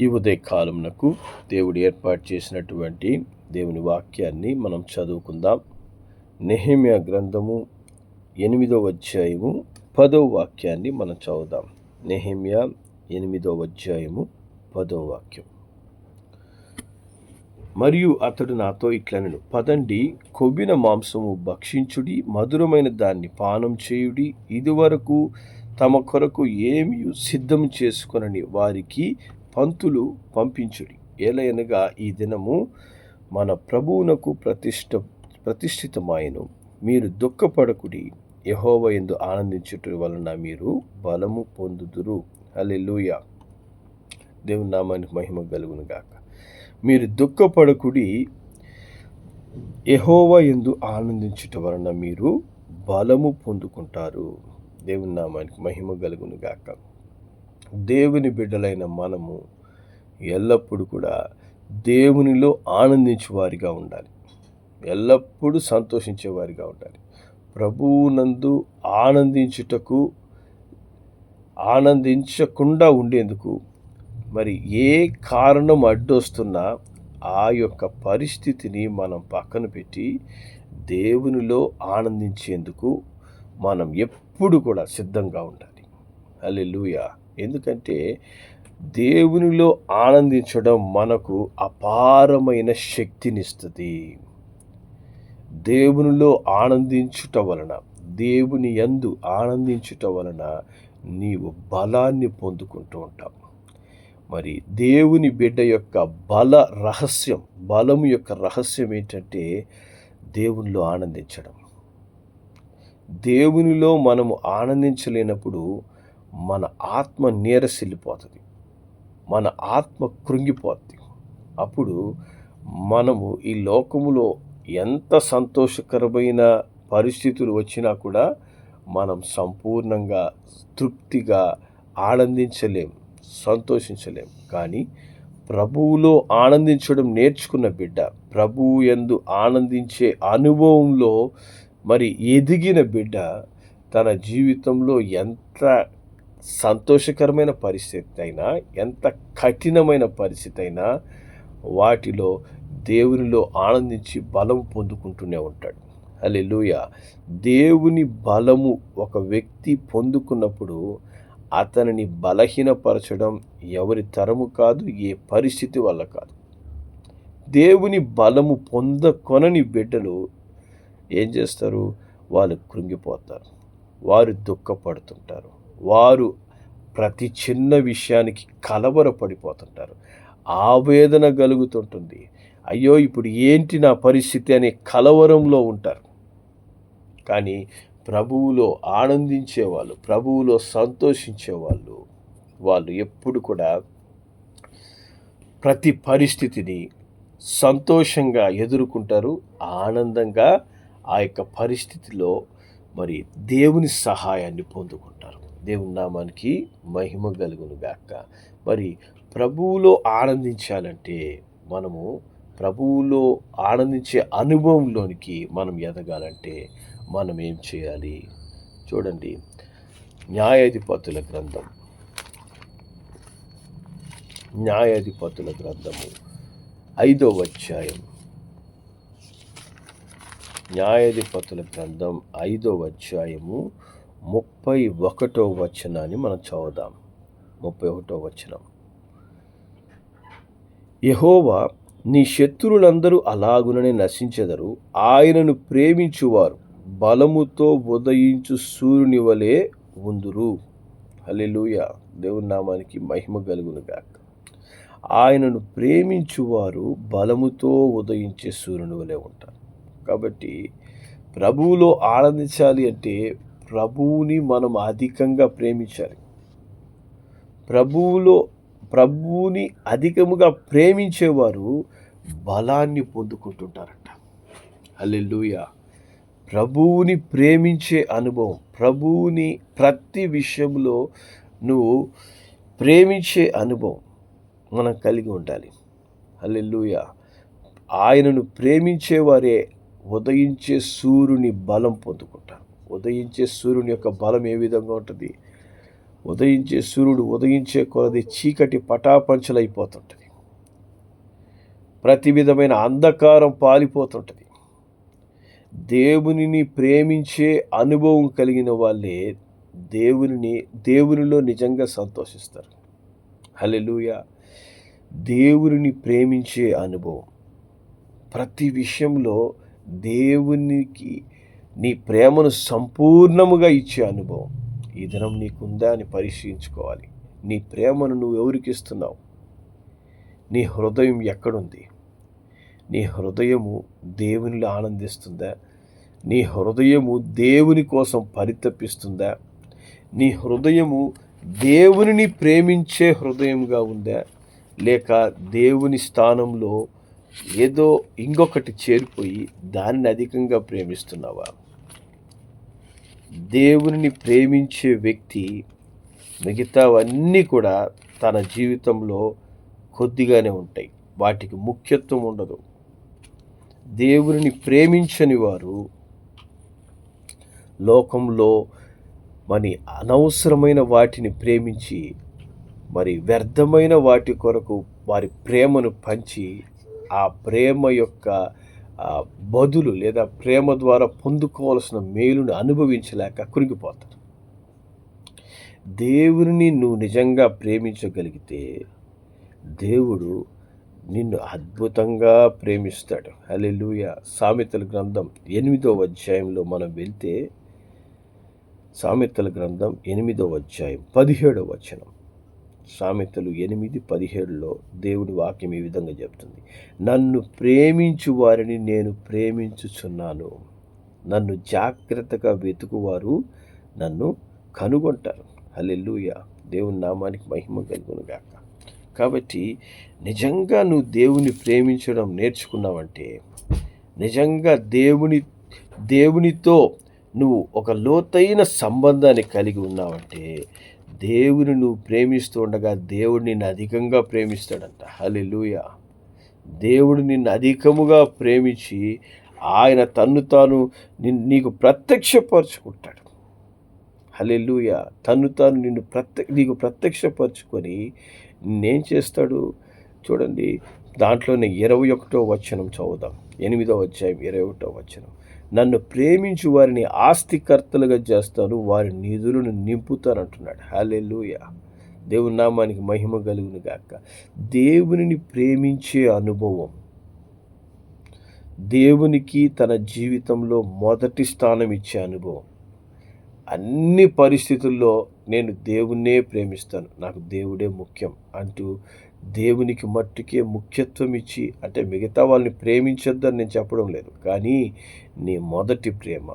ఈ ఉదయకాలమునకు దేవుడు ఏర్పాటు చేసినటువంటి దేవుని వాక్యాన్ని మనం చదువుకుందాం. నెహిమ్య గ్రంథము ఎనిమిదవ అధ్యాయము పదవ వాక్యాన్ని మనం చదువుదాం. నెహిమ్య ఎనిమిదవ అధ్యాయము పదవ వాక్యం. మరియు అతడు నాతో ఇట్లనను పదండి కొవ్విన మాంసము భక్షించుడి మధురమైన దాన్ని పానం చేయుడి ఇదివరకు తమ కొరకు ఏమి సిద్ధం చేసుకొనని వారికి పంతులు పంపించుడి. ఏలయనగా ఈ దినము మన ప్రభువునకు ప్రతిష్ట ప్రతిష్ఠితమాయను. మీరు దుఃఖపడకుడి. యహోవ ఎందు ఆనందించుట వలన మీరు బలము పొందుదురు. అల్లెలుయ దేవుని నామానికి మహిమ కలుగును గాక. మీరు దుఃఖపడకుడి. యహోవ ఎందు ఆనందించుట వలన మీరు బలము పొందుకుంటారు. దేవుని నామానికి మహిమ కలుగును గాక. దేవుని బిడ్డలైన మనము ఎల్లప్పుడూ కూడా దేవునిలో ఆనందించే వారిగా ఉండాలి. ఎల్లప్పుడూ సంతోషించే వారిగా ఉండాలి. ప్రభువునందు ఆనందించుటకు ఆనందించకుండా ఉండేందుకు మరి ఏ కారణం అడ్డొస్తున్నా ఆ యొక్క పరిస్థితిని మనం పక్కన పెట్టి దేవునిలో ఆనందించేందుకు మనం ఎప్పుడు కూడా సిద్ధంగా ఉండాలి. అల్లెలుయ ఎందుకంటే దేవునిలో ఆనందించడం మనకు అపారమైన శక్తినిస్తుంది. దేవునిలో ఆనందించుట వలన దేవుని యందు ఆనందించుట వలన నీవు బలాన్ని పొందుకుంటూ ఉంటావు. మరి దేవుని బిడ్డ యొక్క బల రహస్యం బలము యొక్క రహస్యం ఏంటంటే దేవునిలో ఆనందించడం. దేవునిలో మనము ఆనందించలేనప్పుడు మన ఆత్మ నీరసిల్లిపోతుంది. మన ఆత్మ కృంగిపోతుంది అప్పుడు మనము ఈ లోకములో ఎంత సంతోషకరమైన పరిస్థితులు వచ్చినా కూడా మనం సంపూర్ణంగా తృప్తిగా ఆనందించలేం సంతోషించలేం. కానీ ప్రభువులో ఆనందించడం నేర్చుకున్న బిడ్డ ప్రభువు ఎందు ఆనందించే అనుభవంలో మరి ఎదిగిన బిడ్డ తన జీవితంలో ఎంత సంతోషకరమైన పరిస్థితి అయినా ఎంత కఠినమైన పరిస్థితి అయినా వాటిలో దేవునిలో ఆనందించి బలం పొందుకుంటూనే ఉంటాడు. అల్లెలుయ దేవుని బలము ఒక వ్యక్తి పొందుకున్నప్పుడు అతనిని బలహీనపరచడం ఎవరి తరము కాదు ఏ పరిస్థితి వల్ల కాదు. దేవుని బలము పొందకొనని బిడ్డలు ఏం చేస్తారు? వాళ్ళు కృంగిపోతారు. వారు దుఃఖపడుతుంటారు. వారు ప్రతి చిన్న విషయానికి కలవరపడిపోతుంటారు. ఆవేదన కలుగుతుంటుంది అయ్యో ఇప్పుడు ఏంటి నా పరిస్థితి అనే కలవరంలో ఉంటారు. కానీ ప్రభువులో ఆనందించేవాళ్ళు ప్రభువులో సంతోషించేవాళ్ళు వాళ్ళు ఎప్పుడు కూడా ప్రతి పరిస్థితిని సంతోషంగా ఎదుర్కొంటారు. ఆనందంగా ఆ యొక్క పరిస్థితిలో మరి దేవుని సహాయాన్ని పొందుకుంటారు. దేవుని నామానికి మహిమ కలుగును గాక మరి ప్రభువులో ఆనందించాలంటే మనము ప్రభువులో ఆనందించే అనుభవంలోనికి మనం ఎదగాలంటే మనం ఏం చేయాలి? చూడండి న్యాయాధిపతుల గ్రంథం. న్యాయాధిపతుల గ్రంథము ఐదో అధ్యాయం. న్యాయాధిపతుల గ్రంథం ఐదో అధ్యాయము ముప్పై ఒకటో వచనాన్ని మనం చదువుదాం. ముప్పై ఒకటో వచనం. యహోవా నీ శత్రువులందరూ అలాగుననే నశించెదరు. ఆయనను ప్రేమించువారు బలముతో ఉదయించు సూర్యుని వలె ఉందురు. హల్లెలూయ. దేవుని నామానికి మహిమ కలుగునుగాక ఆయనను ప్రేమించువారు బలముతో ఉదయించే సూర్యుని వలె ఉంటారు. కాబట్టి ప్రభువులో ఆనందించాలి అంటే ప్రభువుని మనం అధికంగా ప్రేమించాలి. ప్రభువులో ప్రభువుని అధికముగా ప్రేమించేవారు బలాన్ని పొందుకుంటుంటారట. అల్లెలుయ ప్రభువుని ప్రేమించే అనుభవం ప్రభువుని ప్రతి విషయంలో నువ్వు ప్రేమించే అనుభవం మనం కలిగి ఉండాలి. అల్లెలుయ ఆయనను ప్రేమించేవారే ఉదయించే సూర్యుని బలం పొందుకుంటారు. ఉదయించే సూర్యుని యొక్క బలం ఏ విధంగా ఉంటుంది? ఉదయించే సూర్యుడు ఉదయించే కొలది చీకటి పటాపంచలైపోతుంటుంది. ప్రతి విధమైన అంధకారం పాలిపోతుంటుంది. దేవునిని ప్రేమించే అనుభవం కలిగిన వాళ్ళే దేవునిని దేవునిలో నిజంగా సంతోషిస్తారు. హలెలుయ దేవుని ప్రేమించే అనుభవం. ప్రతి విషయంలో దేవునికి నీ ప్రేమను సంపూర్ణముగా ఇచ్చే అనుభవం. ఈ దినం నీకుందా అని పరిశీలించుకోవాలి. నీ ప్రేమను నువ్వు ఎవరికి ఇస్తున్నావు? నీ హృదయం ఎక్కడుంది? నీ హృదయము దేవునిలో ఆనందిస్తుందా? నీ హృదయము దేవుని కోసం పరితపిస్తుందా? నీ హృదయము దేవునిని ప్రేమించే హృదయంగా ఉందా? లేక దేవుని స్థానంలో ఏదో ఇంకొకటి చేరిపోయి దాన్ని అధికంగా ప్రేమిస్తున్నావా? దేవునిని ప్రేమించే వ్యక్తి మిగతావన్నీ కూడా తన జీవితంలో కొద్దిగానే ఉంటాయి. వాటికి ముఖ్యత్వం ఉండదు. దేవుని ప్రేమించని వారు లోకంలో మరి అనవసరమైన వాటిని ప్రేమించి మరి వ్యర్థమైన వాటి కొరకు వారి ప్రేమను పంచి ఆ ప్రేమ యొక్క బదులు లేదా ప్రేమ ద్వారా పొందుకోవాల్సిన మేలును అనుభవించలేక కురిగిపోతారు దేవుని నువ్వు నిజంగా ప్రేమించగలిగితే దేవుడు నిన్ను అద్భుతంగా ప్రేమిస్తాడు. అలెలుయ సామెతల గ్రంథం ఎనిమిదో అధ్యాయంలో మనం వెళ్తే సామెతల గ్రంథం ఎనిమిదో అధ్యాయం పదిహేడవ వచనం. సామెతలు ఎనిమిది పదిహేడులో దేవుడి వాక్యం ఈ విధంగా చెప్తుంది. నన్ను ప్రేమించు వారిని నేను ప్రేమించుచున్నాను. నన్ను జాగ్రత్తగా వెతుకువారు నన్ను కనుగొంటారు. అల్లెల్లుయ దేవుని నామానికి మహిమ కలుగునుగాక కాబట్టి నిజంగా నువ్వు దేవుని ప్రేమించడం నేర్చుకున్నావంటే నిజంగా దేవుని దేవునితో నువ్వు ఒక లోతైన సంబంధాన్ని కలిగి ఉన్నావంటే దేవుని నువ్వు ప్రేమిస్తూ ఉండగా దేవుడు నిన్ను అధికంగా ప్రేమిస్తాడంట. హల్లెలూయా. దేవుడు నిన్ను అధికముగా ప్రేమించి ఆయన తన్ను తాను నిన్- నీకు ప్రత్యక్షపరచుకుంటాడు. హల్లెలూయ. తన్ను తాను నిన్ను ప్రత్య నీకు ప్రత్యక్షపరచుకొని నిన్నేం చేస్తాడు? చూడండి దాంట్లోనే ఇరవై ఒకటో వచనం చదువుదాం. ఎనిమిదో అధ్యాయం ఇరవై ఒకటో వచనం. నన్ను ప్రేమించు వారిని ఆస్తికర్తలుగా చేస్తాను వారి నిధులను నింపుతాను అంటున్నాడు హల్లెలూయ. దేవుని నామానికి మహిమ కలుగును గాక. దేవునిని ప్రేమించే అనుభవం. దేవునికి తన జీవితంలో మొదటి స్థానం ఇచ్చే అనుభవం. అన్ని పరిస్థితుల్లో నేను దేవుణ్ణే ప్రేమిస్తాను. నాకు దేవుడే ముఖ్యం అంటూ దేవునికి మట్టుకే ముఖ్యత్వం ఇచ్చి అంటే మిగతా వాళ్ళని ప్రేమించొద్దని నేను చెప్పడం లేదు. కానీ నీ మొదటి ప్రేమ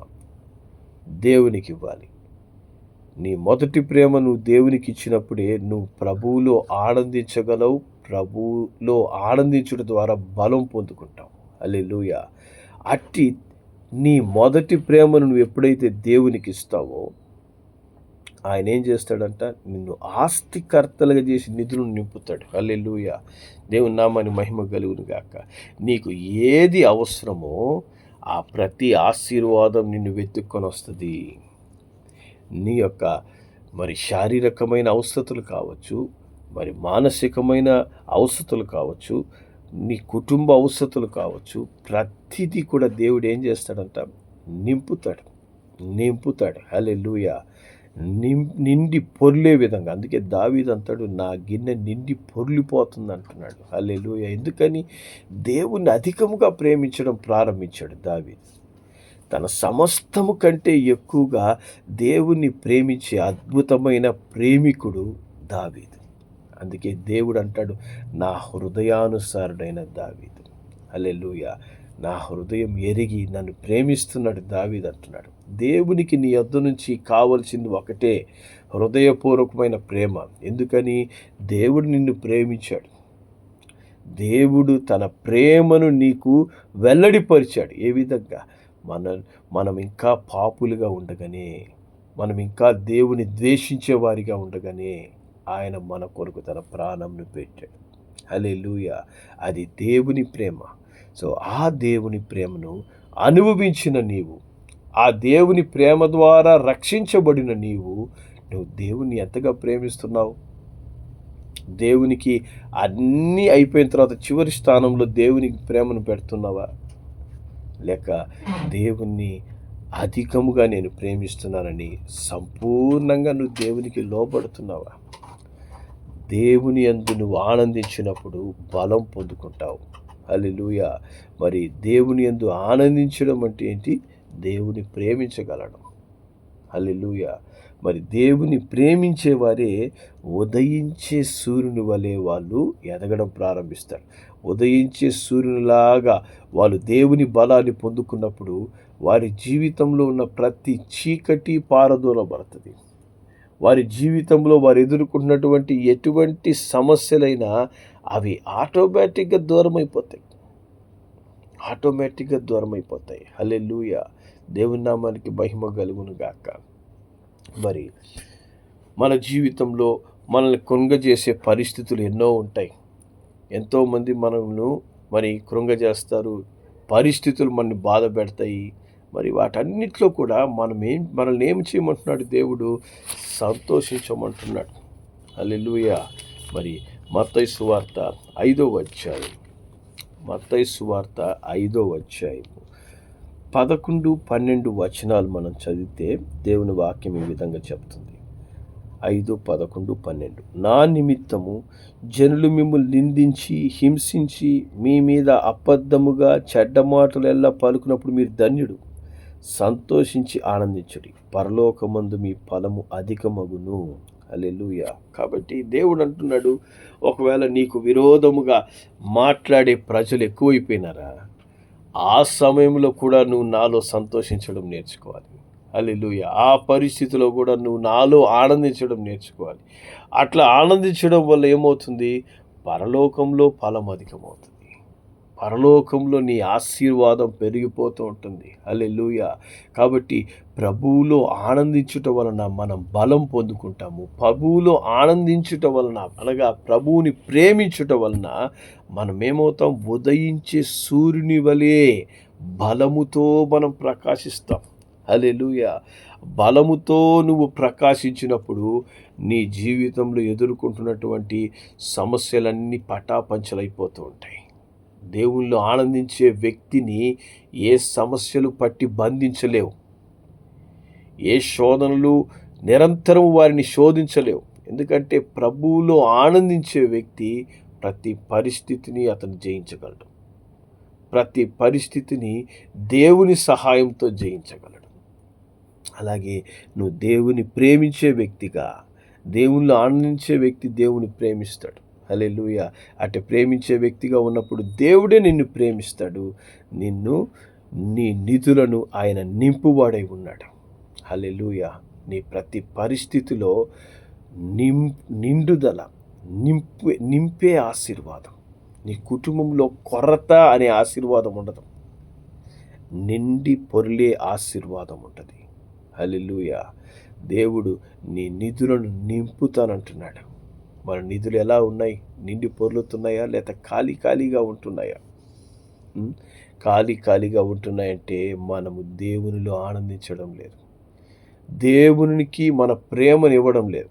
దేవునికి ఇవ్వాలి. నీ మొదటి ప్రేమ నువ్వు దేవునికి ఇచ్చినప్పుడే నువ్వు ప్రభువులో ఆనందించగలవు. ప్రభువులో ఆనందించడం ద్వారా బలం పొందుకుంటావు. అల్లెలుయ అట్టి నీ మొదటి ప్రేమను నువ్వు ఎప్పుడైతే దేవునికి ఇస్తావో ఆయన ఏం చేస్తాడంట? నిన్ను ఆస్తికర్తలుగా చేసి నిధులను నింపుతాడు. హల్లెలూయ. దేవుని నామాని మహిమ కలుగును గాక. నీకు ఏది అవసరమో ఆ ప్రతి ఆశీర్వాదం నిన్ను వెతుక్కొని వస్తుంది. నీ యొక్క మరి శారీరకమైన అవసరతలు కావచ్చు మరి మానసికమైన అవసరతలు కావచ్చు నీ కుటుంబ అవసరతలు కావచ్చు ప్రతిదీ కూడా దేవుడు ఏం చేస్తాడంట? నింపుతాడు. నింపుతాడు. హలే లూయా నిండి పొర్లే విధంగా. అందుకే దావీదు నా గిన్నె నిండి పొర్లిపోతుంది అంటున్నాడు హల్లెలూయ. ఎందుకని? దేవుణ్ణి అధికముగా ప్రేమించడం ప్రారంభించాడు దావీదు. తన సమస్తము కంటే ఎక్కువగా దేవుణ్ణి ప్రేమించే అద్భుతమైన ప్రేమికుడు దావీదు. అందుకే దేవుడు అంటాడు నా హృదయానుసారుడైన దావీదు. హల్లెలూయ. నా హృదయం ఎరిగి నన్ను ప్రేమిస్తున్నాడు దావీద్ అంటున్నాడు. దేవునికి నీ యొద్ద నుంచి కావలసింది ఒకటే హృదయపూర్వకమైన ప్రేమ. ఎందుకని? దేవుడు నిన్ను ప్రేమించాడు. దేవుడు తన ప్రేమను నీకు వెల్లడిపరిచాడు. ఏ విధంగా? మన మనం ఇంకా పాపులుగా ఉండగానే మనం ఇంకా దేవుని ద్వేషించే వారిగా ఉండగానే ఆయన మన కొరకు తన ప్రాణంను పెట్టాడు. హలే అది దేవుని ప్రేమ. సో ఆ దేవుని ప్రేమను అనుభవించిన నీవు ఆ దేవుని ప్రేమ ద్వారా రక్షించబడిన నీవు నువ్వు దేవుణ్ణి ఎంతగా ప్రేమిస్తున్నావు? దేవునికి అన్నీ అయిపోయిన తర్వాత చివరి స్థానంలో దేవునికి ప్రేమను పెడుతున్నావా? లేక దేవుణ్ణి అధికముగా నేను ప్రేమిస్తున్నానని సంపూర్ణంగా నువ్వు దేవునికి లోబడుతున్నావా? దేవుని అందు నువ్వు ఆనందించినప్పుడు బలం పొందుకుంటావు. హల్లెలూయ. మరి దేవుని ఎందు ఆనందించడం అంటే ఏంటి? దేవుని ప్రేమించగలడం. అల్లెలుయ మరి దేవుని ప్రేమించే వారే ఉదయించే సూర్యుని వలె వాళ్ళు ఎదగడం ప్రారంభిస్తారు. ఉదయించే సూర్యునిలాగా వాళ్ళు దేవుని బలాన్ని పొందుకున్నప్పుడు వారి జీవితంలో ఉన్న ప్రతి చీకటి పారదూలబడుతుంది వారి జీవితంలో వారు ఎదుర్కొన్నటువంటి ఎటువంటి సమస్యలైనా అవి ఆటోమేటిక్గా దూరం అయిపోతాయి ఆటోమేటిక్గా దూరం అయిపోతాయి హలే లూయ దేవుని నామానికి మహిమ కలుగును గాక. మరి మన జీవితంలో మనల్ని కృంగజేసే పరిస్థితులు ఎన్నో ఉంటాయి. ఎంతోమంది మనల్ని మరి కృంగజేస్తారు. పరిస్థితులు మనని బాధ పెడతాయి. మరి వాటన్నిటిలో కూడా మనం ఏం మనల్ని ఏం చేయమంటున్నాడు దేవుడు? సంతోషించమంటున్నాడు. అల్లెలుయ మరి మత్తయి సువార్త ఐదో అధ్యాయం. మత్తయి సువార్త ఐదో అధ్యాయం. పదకొండు పన్నెండు వచనాలు మనం చదివితే దేవుని వాక్యం ఈ విధంగా చెప్తుంది. ఐదు పదకొండు పన్నెండు. నా నిమిత్తము జనులు మిమ్మల్ని నిందించి హింసించి మీ మీద అబద్ధముగా చెడ్డ మాటలెల్లా పలుకున్నప్పుడు మీరు ధన్యుడు. సంతోషించి ఆనందించుడి. పరలోకమందు మీ ఫలము అధికమగును. అలెలుయ కాబట్టి దేవుడు అంటున్నాడు ఒకవేళ నీకు విరోధముగా మాట్లాడే ప్రజలు ఎక్కువైపోయినారా ఆ సమయంలో కూడా నువ్వు నాలో సంతోషించడం నేర్చుకోవాలి. అల్లెలుయ ఆ పరిస్థితిలో కూడా నువ్వు నాలో ఆనందించడం నేర్చుకోవాలి. అట్లా ఆనందించడం వల్ల ఏమవుతుంది? పరలోకంలో ఫలం అధికమవుతుంది. పరలోకంలో నీ ఆశీర్వాదం పెరిగిపోతూ ఉంటుంది. అల్లెలుయ కాబట్టి ప్రభువులో ఆనందించుట వలన మనం బలం పొందుకుంటాము. ప్రభువులో ఆనందించుట వలన అనగా ప్రభువుని ప్రేమించుట వలన మనం ఏమవుతాం? ఉదయించే సూర్యుని వలె బలముతో మనం ప్రకాశిస్తాం. అలెలుయ బలముతో నువ్వు ప్రకాశించినప్పుడు నీ జీవితంలో ఎదుర్కొంటున్నటువంటి సమస్యలన్నీ పటాపంచలైపోతూ ఉంటాయి. దేవుళ్ళు ఆనందించే వ్యక్తిని ఏ సమస్యలు పట్టి బంధించలేవు. ఏ శోధనలు నిరంతరం వారిని శోధించలేవు. ఎందుకంటే ప్రభువులో ఆనందించే వ్యక్తి ప్రతి పరిస్థితిని అతను జయించగలడు. ప్రతి పరిస్థితిని దేవుని సహాయంతో జయించగలడు. అలాగే నువ్వు దేవుని ప్రేమించే వ్యక్తిగా దేవుళ్ళు ఆనందించే వ్యక్తి దేవుని ప్రేమిస్తాడు. హలెలుయ అటు ప్రేమించే వ్యక్తిగా ఉన్నప్పుడు దేవుడే నిన్ను ప్రేమిస్తాడు. నిన్ను నీ నిధులను ఆయన నింపువాడై ఉన్నాడు. హలెలుయ నీ ప్రతి పరిస్థితిలో నిం నిండుదల నింపే నింపే ఆశీర్వాదం. నీ కుటుంబంలో కొరత అనే ఆశీర్వాదం ఉండదు. నిండి పొరిలే ఆశీర్వాదం ఉంటుంది. హలెలుయ దేవుడు నీ నిధులను నింపుతానంటున్నాడు. మన నిధులు ఎలా ఉన్నాయి? నిండి పొర్లుతున్నాయా? లేక ఖాళీ ఖాళీగా ఉంటున్నాయా? ఖాళీ ఖాళీగా ఉంటున్నాయంటే మనము దేవునిలో ఆనందించడం లేదు. దేవునికి మన ప్రేమను ఇవ్వడం లేదు.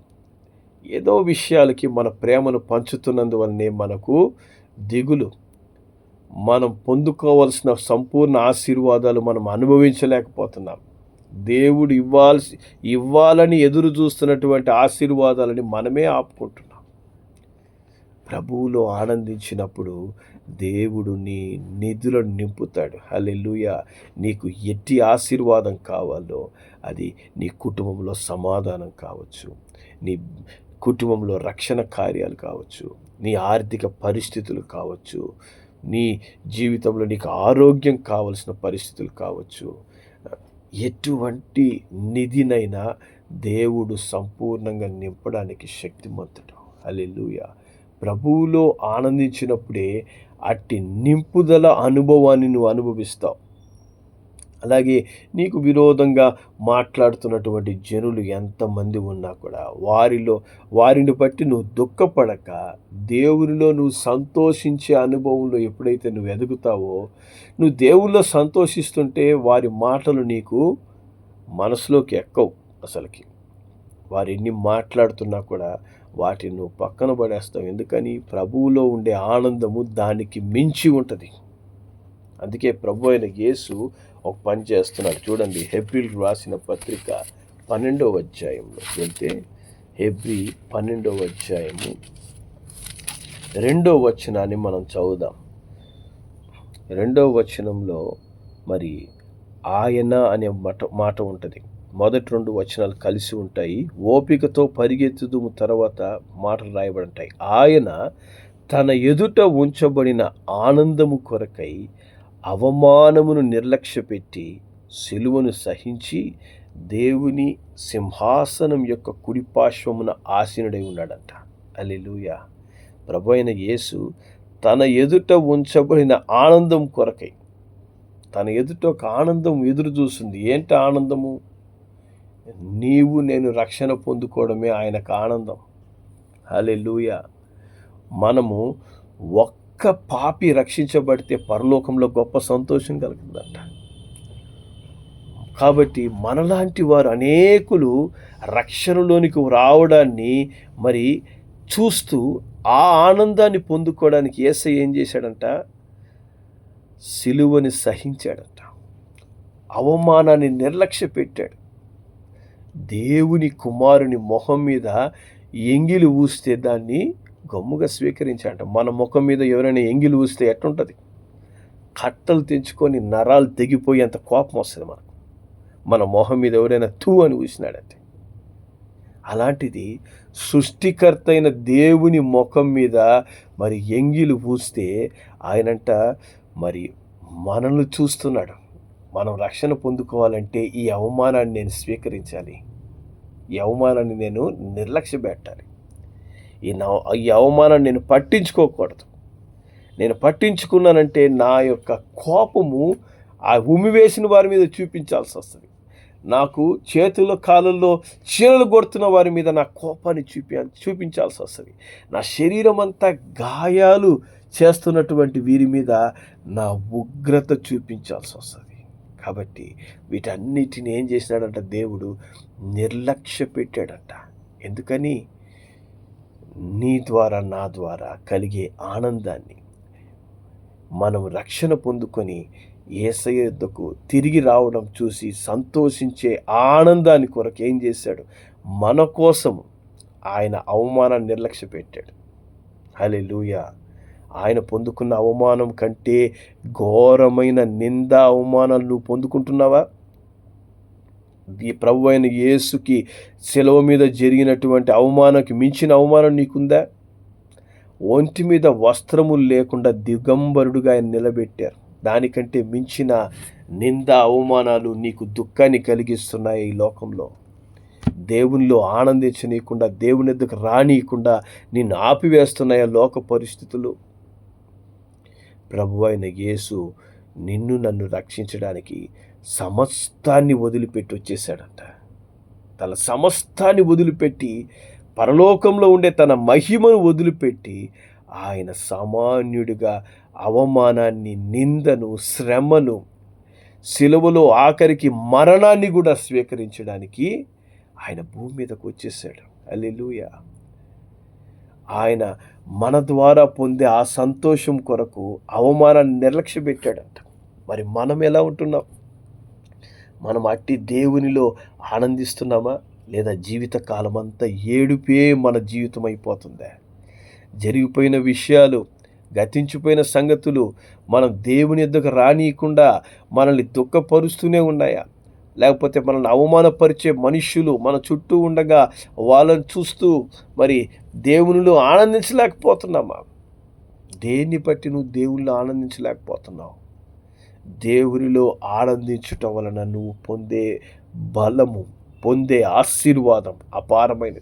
ఏదో విషయాలకి మన ప్రేమను పంచుతున్నందువల్లనే మనకు దిగులు. మనం పొందుకోవలసిన సంపూర్ణ ఆశీర్వాదాలు మనం అనుభవించలేకపోతున్నాం. దేవుడు ఇవ్వాల్సి ఇవ్వాలని ఎదురు చూస్తున్నటువంటి ఆశీర్వాదాలని మనమే ఆపుకుంటున్నాం. ప్రభువులో ఆనందించినప్పుడు దేవుడు నీ నిధులను నింపుతాడు. హలెలుయ నీకు ఎట్టి ఆశీర్వాదం కావాలో అది నీ కుటుంబంలో సమాధానం కావచ్చు. నీ కుటుంబంలో రక్షణ కార్యాలు కావచ్చు. నీ ఆర్థిక పరిస్థితులు కావచ్చు. నీ జీవితంలో నీకు ఆరోగ్యం కావలసిన పరిస్థితులు కావచ్చు. ఎటువంటి నిధినైనా దేవుడు సంపూర్ణంగా నింపడానికి శక్తిమంతుడు. అల్లెలుయా ప్రభువులో ఆనందించినప్పుడే అట్టి నింపుదల అనుభవాన్ని నువ్వు అనుభవిస్తావు. అలాగే నీకు విరోధంగా మాట్లాడుతున్నటువంటి జనులు ఎంతమంది ఉన్నా కూడా వారిలో వారిని బట్టి నువ్వు దుఃఖపడక దేవునిలో నువ్వు సంతోషించే అనుభవంలో ఎప్పుడైతే నువ్వు ఎదుగుతావో నువ్వు దేవుల్లో సంతోషిస్తుంటే వారి మాటలు నీకు మనసులోకి ఎక్కవు అసలుకి. వారు ఎన్ని మాట్లాడుతున్నా కూడా వాటిని నువ్వు పక్కన పడేస్తావు. ఎందుకని? ప్రభువులో ఉండే ఆనందము దానికి మించి ఉంటుంది. అందుకే ప్రభు అయిన యేసు ఒక పని చేస్తున్నాడు. చూడండి హెబ్రిల్ రాసిన పత్రిక పన్నెండవ అధ్యాయంలో వెళ్తే హెబ్రి పన్నెండవ అధ్యాయము రెండో వచనాన్ని మనం చదువుదాం. రెండో వచనంలో మరి ఆయన అనే మాట మాట ఉంటుంది. మొదటి రెండు వచనాలు కలిసి ఉంటాయి. ఓపికతో పరిగెత్తుదుము తర్వాత మాటలు రాయబడి ఉంటాయి ఆయన తన ఎదుట ఉంచబడిన ఆనందము కొరకై అవమానమును నిర్లక్ష్యపెట్టి సిలువను సహించి దేవుని సింహాసనం యొక్క కుడిపార్శ్వమున ఆసీనుడై ఉన్నాడంట. అల్లెలూయా ప్రభు అయిన యేసు తన ఎదుట ఉంచబడిన ఆనందం కొరకై తన ఎదుట ఒక ఆనందం ఎదురు చూస్తుంది ఏంటి ఆనందము? నీవు నేను రక్షణ పొందుకోవడమే ఆయనకు ఆనందం. హలెలూయ మనము ఒక్క పాపి రక్షించబడితే పరలోకంలో గొప్ప సంతోషం కలుగుతుందంట. కాబట్టి మనలాంటి వారు అనేకులు రక్షణలోనికి రావడాన్ని మరి చూస్తూ ఆ ఆనందాన్ని పొందుకోవడానికి ఏసై ఏం చేశాడంట? సిలువని సహించాడంట. అవమానాన్ని నిర్లక్ష్య పెట్టాడు. దేవుని కుమారుని మొహం మీద ఎంగిలి ఊస్తే దాన్ని గమ్ముగా స్వీకరించాడంట మన ముఖం మీద ఎవరైనా ఎంగిలి ఊస్తే ఎట్టుంటుంది కట్టలు తెంచుకొని నరాలు తెగిపోయేంత కోపం వస్తుంది మనకు. మన మొహం మీద ఎవరైనా తూ అని ఊసినాడంటే. అలాంటిది సృష్టికర్త అయిన దేవుని ముఖం మీద మరి ఎంగిలు పూస్తే ఆయనంట మరి మనల్ని చూస్తున్నాడు. మనం రక్షణ పొందుకోవాలంటే ఈ అవమానాన్ని నేను స్వీకరించాలి. ఈ అవమానాన్ని నేను నిర్లక్ష్య పెట్టాలి. ఈ నవ ఈ అవమానాన్ని నేను పట్టించుకోకూడదు. నేను పట్టించుకున్నానంటే నా యొక్క కోపము ఆ ఉమివేసిన వారి మీద చూపించాల్సి వస్తుంది. నాకు చేతుల కాళ్ళల్లో చీరలు కొడుతున్న వారి మీద నా కోపాన్ని చూపి చూపించాల్సి వస్తుంది. నా శరీరం అంతా గాయాలు చేస్తున్నటువంటి వీరి మీద నా ఉగ్రత చూపించాల్సి వస్తుంది. కాబట్టి వీటన్నిటిని ఏం చేసినాడంట దేవుడు? నిర్లక్ష్య పెట్టాడంట ఎందుకని? నీ ద్వారా నా ద్వారా కలిగే ఆనందాన్ని మనం రక్షణ పొందుకొని ఏసయ్యకు తిరిగి రావడం చూసి సంతోషించే ఆనందాన్ని కొరకు ఏం చేశాడు? మన కోసం ఆయన అవమానాన్ని నిర్లక్ష్య పెట్టాడు హలే ఆయన పొందుకున్న అవమానం కంటే ఘోరమైన నింద అవమానాలు నువ్వు పొందుకుంటున్నావా? ఈ ప్రభు అయిన యేసుకి సెలవు మీద జరిగినటువంటి అవమానంకి మించిన అవమానం నీకుందా? ఒంటి మీద వస్త్రములు లేకుండా దిగంబరుడుగా ఆయన నిలబెట్టారు. దానికంటే మించిన నింద అవమానాలు నీకు దుఃఖాన్ని కలిగిస్తున్నాయి ఈ లోకంలో. దేవునిలో ఆనందించనీయకుండా దేవుని ఎద్దుకు రానియకుండా నిన్ను ఆపివేస్తున్నాయా లోక పరిస్థితులు. ప్రభు అయిన యేసు నిన్ను నన్ను రక్షించడానికి సమస్తాన్ని వదిలిపెట్టి వచ్చేసాడంట తన సమస్తాన్ని వదిలిపెట్టి పరలోకంలో ఉండే తన మహిమను వదిలిపెట్టి ఆయన సామాన్యుడిగా అవమానాన్ని నిందను శ్రమను సిలువలో ఆఖరికి మరణాన్ని కూడా స్వీకరించడానికి ఆయన భూమి మీదకు వచ్చేసాడు అల్లెలుయా ఆయన మన ద్వారా పొందే ఆ సంతోషం కొరకు అవమానాన్ని నిర్లక్ష్య పెట్టాడంట మరి మనం ఎలా ఉంటున్నాం? మనం అట్టి దేవునిలో ఆనందిస్తున్నామా? లేదా జీవితకాలం అంతా ఏడుపే మన జీవితం అయిపోతుందా జరిగిపోయిన విషయాలు గతించిపోయిన సంగతులు మనం దేవుని ఎద్దకు రానియకుండా మనల్ని దుఃఖపరుస్తూనే ఉన్నాయా? లేకపోతే మనల్ని అవమానపరిచే మనుష్యులు మన చుట్టూ ఉండగా వాళ్ళని చూస్తూ మరి దేవునిలో ఆనందించలేకపోతున్నామా? దేన్ని బట్టి నువ్వు దేవుళ్ళు ఆనందించలేకపోతున్నావు? దేవునిలో ఆనందించటం వలన నువ్వు పొందే బలము పొందే ఆశీర్వాదం అపారమైనది.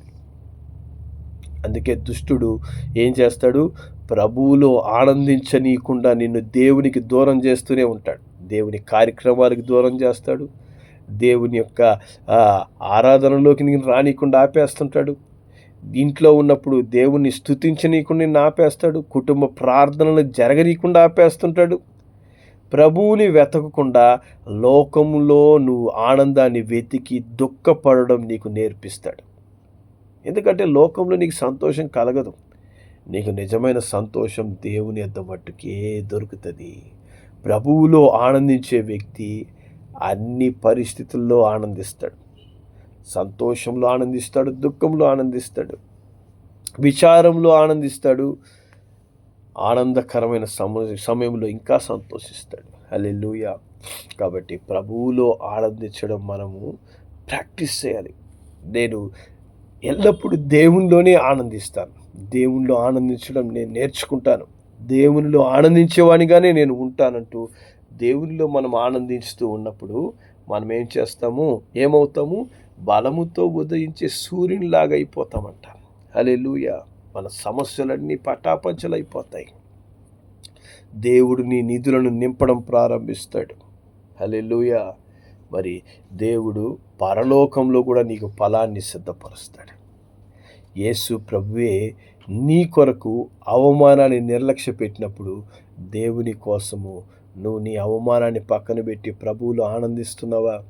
అందుకే దుష్టుడు ఏం చేస్తాడు? ప్రభువులో ఆనందించనీయకుండా నిన్ను దేవునికి దూరం చేస్తూనే ఉంటాడు. దేవుని కార్యక్రమాలకు దూరం చేస్తాడు. దేవుని యొక్క ఆరాధనలోకి నేను రానికుండా ఆపేస్తుంటాడు. ఇంట్లో ఉన్నప్పుడు దేవుణ్ణి స్థుతించనీయకుండా నిన్ను ఆపేస్తాడు. కుటుంబ ప్రార్థనలు జరగనీయకుండా ఆపేస్తుంటాడు. ప్రభువుని వెతకకుండా లోకంలో నువ్వు ఆనందాన్ని వెతికి దుఃఖపడడం నీకు నేర్పిస్తాడు. ఎందుకంటే లోకంలో నీకు సంతోషం కలగదు. నీకు నిజమైన సంతోషం దేవుని యొద్ద మట్టుకే దొరుకుతుంది. ప్రభువులో ఆనందించే వ్యక్తి అన్ని పరిస్థితుల్లో ఆనందిస్తాడు. సంతోషంలో ఆనందిస్తాడు దుఃఖంలో ఆనందిస్తాడు విచారంలో ఆనందిస్తాడు ఆనందకరమైన సమ సమయంలో ఇంకా సంతోషిస్తాడు. అల్లెలుయ కాబట్టి ప్రభువులో ఆనందించడం మనము ప్రాక్టీస్ చేయాలి. నేను ఎల్లప్పుడూ దేవునిలోనే ఆనందిస్తాను. దేవునిలో ఆనందించడం నేను నేర్చుకుంటాను. దేవునిలో ఆనందించేవానిగానే నేను ఉంటానంటూ దేవునిలో మనం ఆనందిస్తూ ఉన్నప్పుడు మనం ఏం చేస్తాము? ఏమవుతాము? బలముతో ఉదయించే సూర్యునిలాగా అయిపోతామంట అలెలుయ మన సమస్యలన్నీ పటాపంచలైపోతాయి. దేవుడు నీ నిధులను నింపడం ప్రారంభిస్తాడు. హల్లెలూయ! మరి దేవుడు పరలోకంలో కూడా నీకు ఫలాన్ని సిద్ధపరుస్తాడు. యేసు ప్రభువే నీ కొరకు అవమానాన్ని నిర్లక్ష్య పెట్టినప్పుడు దేవుని కోసము నువ్వు నీ అవమానాన్ని పక్కన పెట్టి ప్రభువులు ఆనందిస్తున్నావా?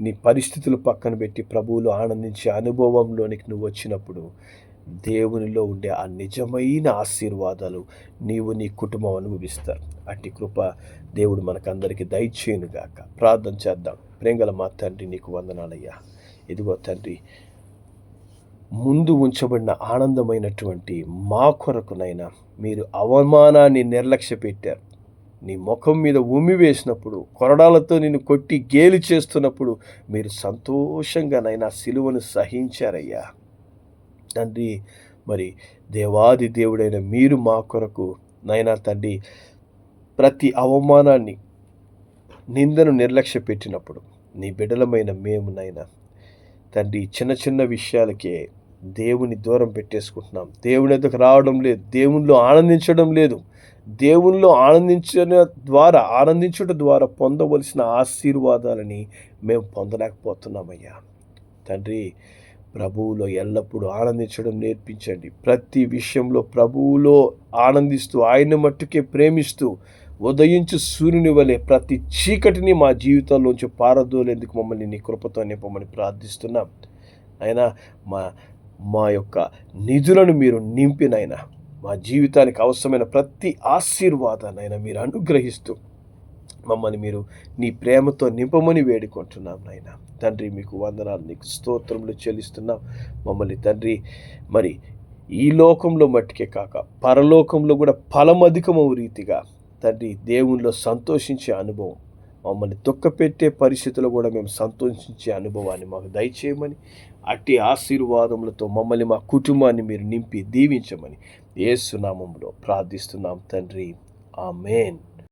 నీ పరిస్థితులు పక్కన పెట్టి ప్రభువులు ఆనందించే అనుభవంలోనికి నువ్వు వచ్చినప్పుడు దేవునిలో ఉండే ఆ నిజమైన ఆశీర్వాదాలు నీవు నీ కుటుంబం అనుభవిస్తారు. అట్టి కృప దేవుడు మనకందరికీ దయచేయునుగాక ప్రార్థన చేద్దాం. ప్రేంగల మా తండ్రి నీకు వందనాలయ్యా. ఇదిగో తండ్రి ముందు ఉంచబడిన ఆనందమైనటువంటి మా కొరకునైనా మీరు అవమానాన్ని నిర్లక్ష్య పెట్టారు నీ ముఖం మీద ఉమ్మి వేసినప్పుడు కొరడాలతో నిన్ను కొట్టి గేలి చేస్తున్నప్పుడు మీరు సంతోషంగా నైనా సిలువను సహించారయ్యా. తండ్రి మరి దేవాది దేవుడైన మీరు మా కొరకు నైనా తండ్రి ప్రతి అవమానాన్ని నిందను నిర్లక్ష్య పెట్టినప్పుడు నీ బిడలమైన మేము నైనా తండ్రి చిన్న చిన్న విషయాలకే దేవుని దూరం పెట్టేసుకుంటున్నాం. దేవుని ఎదుకు రావడం లేదు దేవునిలో ఆనందించడం లేదు. దేవునిలో ఆనందించిన ద్వారా ఆనందించుట ద్వారా పొందవలసిన ఆశీర్వాదాలని మేము పొందలేకపోతున్నామయ్యా. తండ్రి ప్రభువులో ఎల్లప్పుడూ ఆనందించడం నేర్పించండి. ప్రతి విషయంలో ప్రభువులో ఆనందిస్తూ ఆయన మట్టుకే ప్రేమిస్తూ ఉదయించు సూర్యుని వలె ప్రతి చీకటిని మా జీవితంలోంచి పారదోలేందుకు మమ్మల్ని నీ కృపతో నింపమని ప్రార్థిస్తున్నాం. అయినా మా మా యొక్క నిధులను మీరు నింపినైనా మా జీవితానికి అవసరమైన ప్రతి ఆశీర్వాదాన్నైనా మీరు అనుగ్రహిస్తూ మమ్మల్ని మీరు నీ ప్రేమతో నింపమని వేడుకుంటున్నాం నాయన. తండ్రి మీకు వందనాలు నీకు స్తోత్రములు చెల్లిస్తున్నాం. మమ్మల్ని తండ్రి మరి ఈ లోకంలో మట్టికే కాక పరలోకంలో కూడా ఫలమధికమవు రీతిగా తండ్రి దేవునిలో సంతోషించే అనుభవం మమ్మల్ని దుఃఖపెట్టే పరిస్థితుల్లో కూడా మేము సంతోషించే అనుభవాన్ని మాకు దయచేయమని అట్టి ఆశీర్వాదములతో మమ్మల్ని మా కుటుంబాన్ని మీరు నింపి దీవించమని ఏసునామంలో ప్రార్థిస్తున్నాం తండ్రి. ఆమెన్.